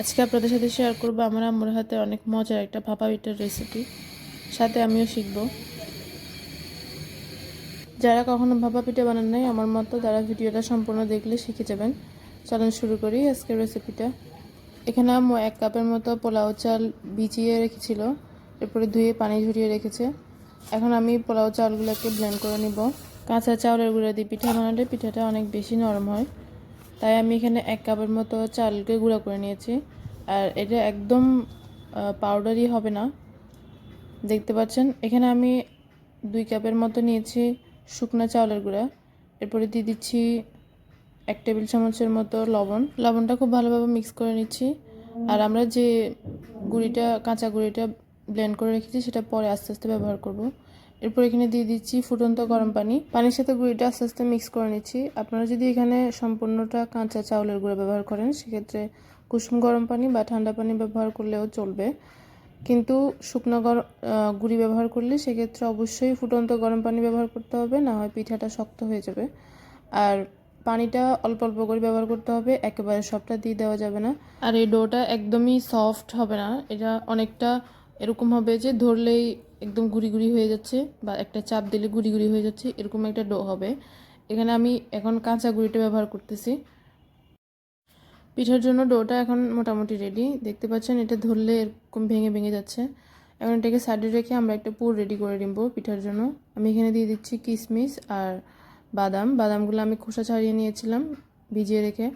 আজকে আপনাদের সাথে শেয়ার করব আমার আম্মুর হাতে অনেক মজার একটা ভাপা পিঠার রেসিপি সাথে আমিও শিখব। যারা কখনো ভাপা পিঠা বানান নাই, আমার মতো তারা ভিডিওটা সম্পূর্ণ দেখলে শিখে যাবেন। চলুন শুরু করি আজকের রেসিপিটা এখানে আম্মু এক কাপের মতো পোলাও চাল ভিজিয়ে রেখেছিল। এরপরে ধুয়ে পানি ঝরিয়ে রেখেছে। এখন আমি পোলাও চালগুলোকে ব্লেন্ড করে নিব। কাঁচা চাউলের গুঁড়ো দিয়ে পিঠা বানালে পিঠাটা অনেক বেশি নরম হয়। তাই আমি এখানে এক কাপের মতো চালকে গুঁড়া করে নিয়েছি। আর এটা একদম পাউডারই হবে না। দেখতে পাচ্ছেন? এখানে আমি দুই কাপের মতো নিয়েছি শুকনো চাউলের গুঁড়া। এরপরে দিয়ে দিচ্ছি এক টেবিল চামচের মতো লবণ। লবণটা খুব ভালোভাবে মিক্স করে নিচ্ছি। আর আমরা যে গুঁড়িটা, কাঁচা গুঁড়িটা ব্লেন্ড করে রেখেছি, সেটা পরে আস্তে আস্তে ব্যবহার করব। এরপর এখানে দিয়ে দিচ্ছি ফুটন্ত গরম পানি। পানির সাথে গুঁড়িটা আস্তে আস্তে মিক্স করে নিচ্ছি। আপনারা যদি এখানে সম্পূর্ণটা কাঁচা চাউলের গুঁড়ো ব্যবহার করেন, সেক্ষেত্রে কুসুম গরম পানি বা ঠান্ডা পানি ব্যবহার করলেও চলবে। কিন্তু শুকনো গরম গুঁড়ি ব্যবহার করলে সেক্ষেত্রে অবশ্যই ফুটন্ত গরম পানি ব্যবহার করতে হবে, না হয় পিঠাটা শক্ত হয়ে যাবে। আর পানিটা অল্প অল্প করে ব্যবহার করতে হবে, একেবারে সবটা দিয়ে দেওয়া যাবে না। আর এই ডোটা একদমই সফট হবে না। এটা অনেকটা এরকম হবে যে ধরলেই একদম গুড়ি গুড়ি হয়ে যাচ্ছে বা একটা চাপ দিলে গুড়ি গুড়ি হয়ে যাচ্ছে, এরকম একটা ডো হবে। এখানে আমি এখন কাঁচা গুঁড়িটা ব্যবহার করতেছি। পিঠার জন্য ডোটা এখন মোটামুটি রেডি দেখতে পাচ্ছেন, এটা ধরলে এরকম ভেঙে ভেঙে যাচ্ছে। এখন এটাকে সাইডে রেখে আমরা একটা পুর রেডি করে নিব পিঠার জন্য। আমি এখানে দিয়ে দিচ্ছি কিশমিশ আর বাদাম। বাদামগুলো আমি খোসা ছাড়িয়ে নিয়েছিলাম ভিজিয়ে রেখে।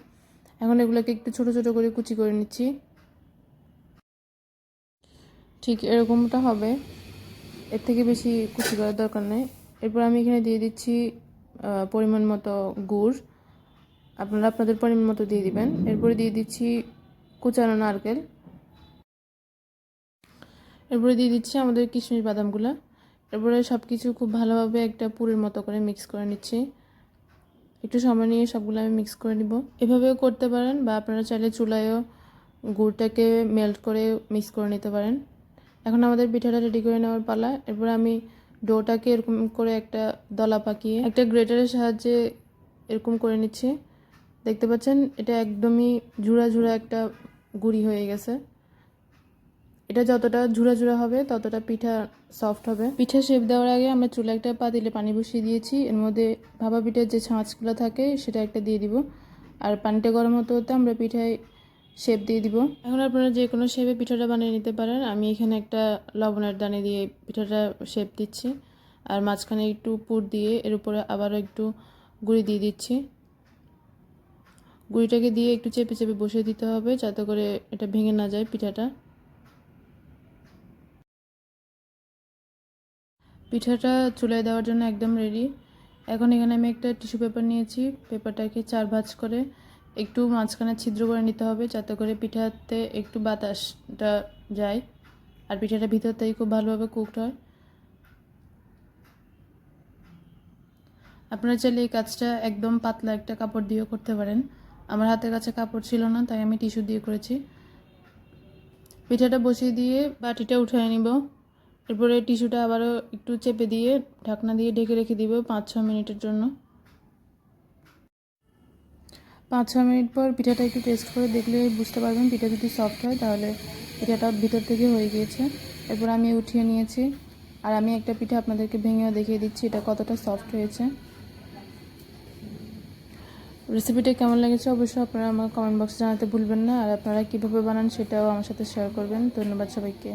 এখন এগুলোকে একটু ছোট ছোট করে কুচি করে নিচ্ছি। ঠিক এরকমটা হবে। এর থেকে বেশি কুচি করার দরকার নেই। এরপর আমি এখানে দিয়ে দিচ্ছি পরিমাণ মতো গুড়। আপনারা আপনাদের পরিমাণ মতো দিয়ে দিবেন। এরপরে দিয়ে দিচ্ছি কুচানো নারকেল। এরপরে দিয়ে দিচ্ছি আমাদের কিশমিশ বাদামগুলো। এরপরে সব কিছু খুব ভালোভাবে একটা পুরের মতো করে মিক্স করে নিচ্ছি। একটু সময় নিয়ে সবগুলো আমি মিক্স করে নিব। এভাবেও করতে পারেন বা আপনারা চাইলে চুলায়ও গুড়টাকে মেল্ট করে মিক্স করে নিতে পারেন। এখন আমাদের পিঠাটা রেডি করে নেওয়ার পালা। এরপর আমি ডোটাকে এরকম করে একটা দলা পাকিয়ে, একটা গ্রেটারের সাহায্যে এরকম করে নিচ্ছি। দেখতে পাচ্ছেন, এটা একদমই ঝুড়া ঝুড়া একটা গুড়ি হয়ে গেছে। এটা যতটা ঝুড়া ঝুড়া হবে, ততটা পিঠা সফট হবে। পিঠা শেপ দেওয়ার আগে আমরা চুলা একটা পাতিলে পানি বসিয়ে দিয়েছি। এর মধ্যে ভাপা পিঠার যে ছাঁচগুলো থাকে, সেটা একটা দিয়ে দিব। আর পানিটা গরম হতে হতে আমরা পিঠায় শেপ দিয়ে দিব। এখন আপনারা যে কোনো শেপে পিঠাটা বানিয়ে নিতে পারেন। আমি এখানে একটা লবণের দানে দিয়ে পিঠাটা শেপ দিচ্ছি। আর মাঝখানে একটু পুর দিয়ে এর উপরে আবারও একটু গুঁড়ি দিয়ে দিচ্ছি। গুঁড়িটাকে দিয়ে একটু চেপে চেপে বসিয়ে দিতে হবে যাতে করে এটা ভেঙে না যায় পিঠাটা। পিঠাটা চুলায় দেওয়ার জন্য একদম রেডি এখন এখানে আমি একটা টিস্যু পেপার নিয়েছি। পেপারটাকে চার ভাঁজ করে একটু মাঝখানে ছিদ্র করে নিতে হবে যাতে করে পিঠাতে একটু বাতাসটা যায়। আর পিঠাটা ভিতর থেকে খুব ভালোভাবে কুকড হয়। আপনারা চাইলে এই কাজটা একদম পাতলা একটা কাপড় দিয়েও করতে পারেন। আমার হাতের কাছে কাপড় ছিল না, তাই আমি টিস্যু দিয়ে করেছি। পিঠাটা বসিয়ে দিয়ে বাটিটা উঠিয়ে নিব। এরপরে টিস্যুটা আবারও একটু চেপে দিয়ে ঢাকনা দিয়ে ঢেকে রেখে দিব পাঁচ ছ মিনিটের জন্য। পাঁচ ছ মিনিট পর পিঠাটা একটু টেস্ট করে দেখলে বুঝতে পারবেন পিঠা যদি সফট হয় তাহলে পিঠাটা ভিতর থেকে হয়ে গিয়েছে। এরপর আমি উঠিয়ে নিয়েছি। আর আমি একটা পিঠা আপনাদেরকে ভেঙেও দেখিয়ে দিচ্ছি এটা কতটা সফট হয়েছে। রেসিপিটা কেমন লেগেছে অবশ্যই আপনারা আমার কমেন্ট বক্সে জানাতে ভুলবেন না। আর আপনারা কীভাবে বানান সেটাও আমার সাথে শেয়ার করবেন। ধন্যবাদ সবাইকে।